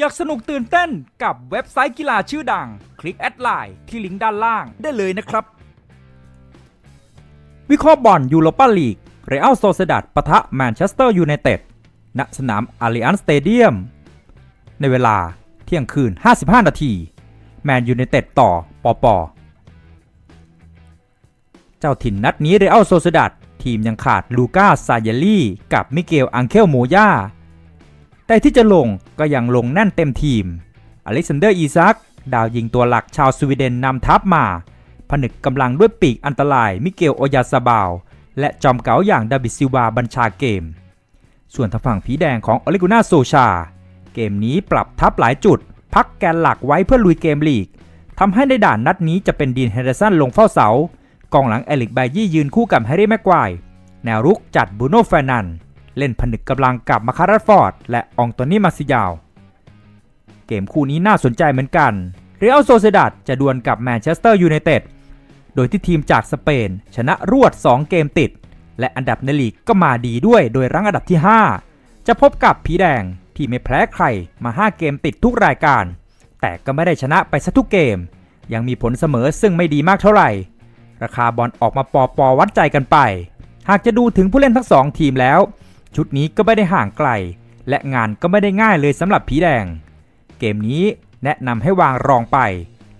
อยากสนุกตื่นเต้นกับเว็บไซต์กีฬาชื่อดัง คลิกแอดไลน์ที่ลิงก์ด้านล่างได้เลยนะครับ วิเคราะห์บอลยูโรปาลีกเรอัลโซเซดัดปะทะแมนเชสเตอร์ยูไนเต็ดณสนามอาริอันสเตเดียมในเวลาเที่ยงคืน 55 นาที แมนยูไนเต็ดต่อปอปอเจ้าถิ่นนัดนี้เรอัลโซเซดัดทีมยังขาดลูก้าซาเยลลี่ กับมิเกลอังเคลโมยา แต่ที่จะลงก็ยังลงแน่นเต็มทีม อเล็กซานเดอร์อีซัก ดาวยิงตัวหลักชาวสวีเดนนำทัพมา ผนึกกำลังด้วยปีกอันตรายมิเกลโอยาซาบาว และจอมเก๋าอย่างดาบิดซิวาบัญชาเกม ส่วนทางฝั่งผีแดงของอเลกุน่าโซชา เกมนี้ปรับทัพหลายจุด พักแกนหลักไว้เพื่อลุยเกมลีกทำให้ในด่านนัดนี้จะเป็นดีนเฮนเดอร์สันลงเฝ้าเสากองหลังเอลิกไบยี่ยืนคู่กับแฮร์รี่แม็กควายแนวรุกจัดบูโน่แฟนัน เล่นผนึกกำลังกับมาคารัสฟอร์ด และอองโตนี่มาซิยาว เกมคู่นี้น่าสนใจเหมือนกันเรอัลโซเซดัดจะดวลกับแมนเชสเตอร์ยูไนเต็ดโดยที่ทีมจากสเปน ชนะรวด 2 เกมติด และอันดับในลีกก็มาดีด้วยโดยรั้งอันดับที่ 5 จะพบกับผีแดงที่ไม่แพ้ใครมา 5 เกมติดทุกรายการ แต่ก็ไม่ได้ชนะไปซะทุกเกม ยังมีผลเสมอซึ่งไม่ดีมากเท่าไหร่ ราคาบอลออกมาปอปอวัดใจกันไป หากจะดูถึงผู้เล่นทั้งสองทีมแล้ว ชุดนี้ก็ไม่ได้ห่างไกล และงานก็ไม่ได้ง่ายเลยสำหรับผีแดง เกมนี้แนะนำให้วางรองไป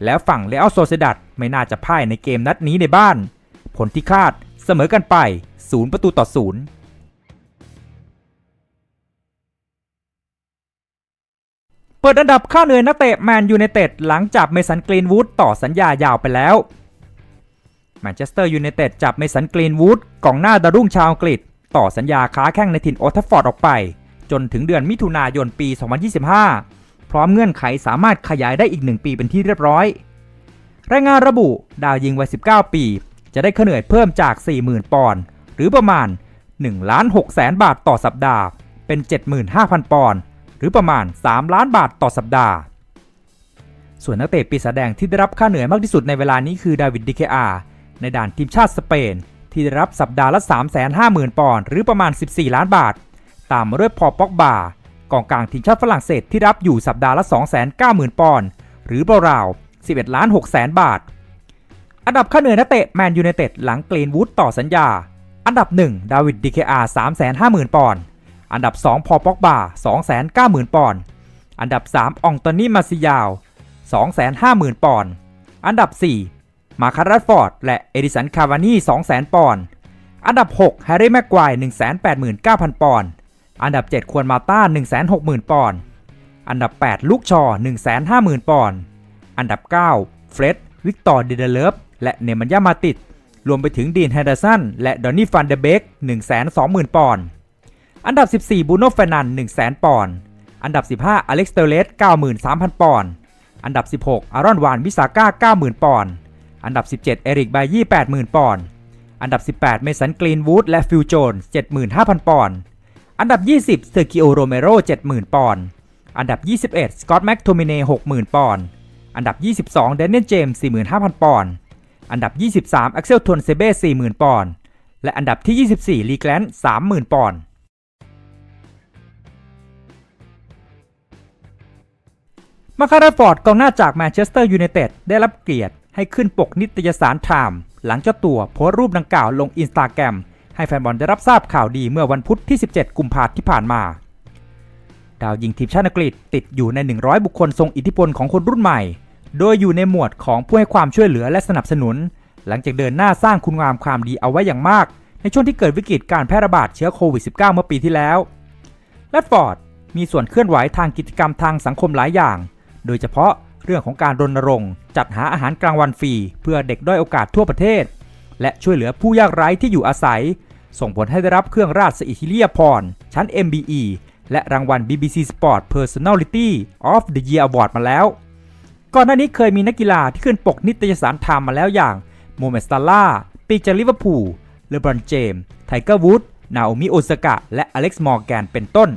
แล้วฝั่งเลอัลโซเซดัดไม่น่าจะพ่ายในเกมนัดนี้ในบ้าน ผลที่คาดเสมอกันไป0ประตูต่อ0เปิดอันดับค่าเหนื่อยนักเตะแมนยูไนเต็ดหลังจับเมสันกรีนวูดต่อสัญญายาวไปแล้วแมนเชสเตอร์ยูไนเต็ดจับเมสันกรีนวูดกองหน้าดารุ่งชาวอังกฤษ ต่อสัญญาค้าแข้งในถิ่นโอทัฟฟอร์ดออกไป จนถึงเดือนมิถุนายนปี 2025 พร้อมเงื่อนไขสามารถขยายได้อีก 1 ปีเป็นที่เรียบร้อย รายงานระบุดาวยิงวัย 19 ปี จะได้ค่าเหนื่อยเพิ่มจาก 40,000 ปอนด์หรือประมาณ1ล้าน6แสนบาทต่อสัปดาห์ เป็น 75,000 ปอนด์หรือประมาณ 3 ล้านบาทต่อสัปดาห์ ส่วนนักเตะปีศาจแดงที่ได้รับค่าเหนื่อยมากที่สุดในเวลานี้คือดาวิดดิเคอาในด่านทีมชาติสเปน ที่ได้รับสัปดาห์ละ 350,000 ปอนด์หรือประมาณ 14 ล้านบาท ตามมาด้วยพอป็อกบากองกลางทีมชาติฝรั่งเศสที่รับอยู่สัปดาห์ละ 290,000 ปอนด์หรือราวๆ11 ล้าน6แสนบาท อันดับค่าเหนื่อยนักเตะแมนยูไนเต็ดหลังเกรนวูดต่อสัญญา อันดับ 1 ดาวิดดิเคอาร์350,000 ปอนด์ อันดับ 2 พอป็อกบา290,000 ปอนด์ อันดับ 3 อองโตนี่มาซิยาว 250,000 ปอนด์ อันดับ 4 มาคารัสฟอร์ด และเอดิสันคาวานี่200,000 ปอนด์ อันดับ 6 แฮร์รี่แม็กควาย189,000 ปอนด์ อันดับ 7 ควรมาต้า 160,000 ปอนด์ อันดับ 8 ลูกชอ 150,000 ปอนด์ อันดับ 9 เฟร็ด วิกตอร์เดเดเลฟและเนมันยามาติด รวมไปถึงดีนแฮนเดอร์สันและดอนนี่ฟันเดเบก120,000 ปอนด์ อันดับ 14 บูโน่เฟนัน100,000 ปอนด์ อันดับ 15 อเล็กซ์เตเลส93,000 ปอนด์ อันดับ 16 อารอนวานวิสาก้า90,000 ปอนด์ อันดับ 17 เอริกไบยี่80,000 ปอนด์ อันดับ 18 เมสันกรีนวูดและฟิลโจน75,000 ปอนด์ อันดับ 20 เซอร์กิโอโรเมโร70,000 ปอนด์ อันดับ 21 สกอตแม็กโทมิเน่60,000 ปอนด์ อันดับ 22 เดนเนลเจมส์45,000 ปอนด์ อันดับ 23 อักเซลทวนเซเบ้40,000 ปอนด์ และอันดับที่ 24 ลีแกลน30,000 ปอนด์มาคาราฟอร์ดกองหน้าจากแมนเชสเตอร์ยูไนเต็ดได้รับเกียรติ ให้ขึ้นปกนิตยสารไทม์หลังเจ้าตัวโพสต์รูปดังกล่าวลงอินสตาแกรมให้แฟนบอลได้รับทราบข่าวดีเมื่อวันพุธที่ 17 กุมภาพันธ์ที่ผ่านมา ดาวยิงทีมชาติอังกฤษติดอยู่ใน 100 บุคคลทรงอิทธิพลของคนรุ่นใหม่ โดยอยู่ในหมวดของผู้ให้ความช่วยเหลือและสนับสนุน หลังจากเดินหน้าสร้างคุณงามความดีเอาไว้อย่างมาก ในช่วงที่เกิดวิกฤตการแพร่ระบาดเชื้อโควิด -19 เมื่อปีที่แล้วแรดฟอร์ดมีส่วนเคลื่อนไหวทางกิจกรรมทางสังคมหลายอย่าง โดยเฉพาะ เรื่องของการรณรงค์ จัดหาอาหารกลางวันฟรี เพื่อเด็กด้อยโอกาสทั่วประเทศ และช่วยเหลือผู้ยากไร้ที่อยู่อาศัย ส่งผลให้ได้รับเครื่องราชอิทธิเลียพร ชั้น MBE และรางวัล BBC Sport Personality of the Year Award มาแล้ว ก่อนหน้านี้เคยมีนักกีฬาที่ขึ้นปกนิตยสารไทม์มาแล้วอย่างโมเมสตาล่าปีจากลิเวอร์พูลเลบรอนเจมส์ไทเกอร์วูดนาโอมิโอซากะ และอเล็กซ์มอร์แกนเป็นต้น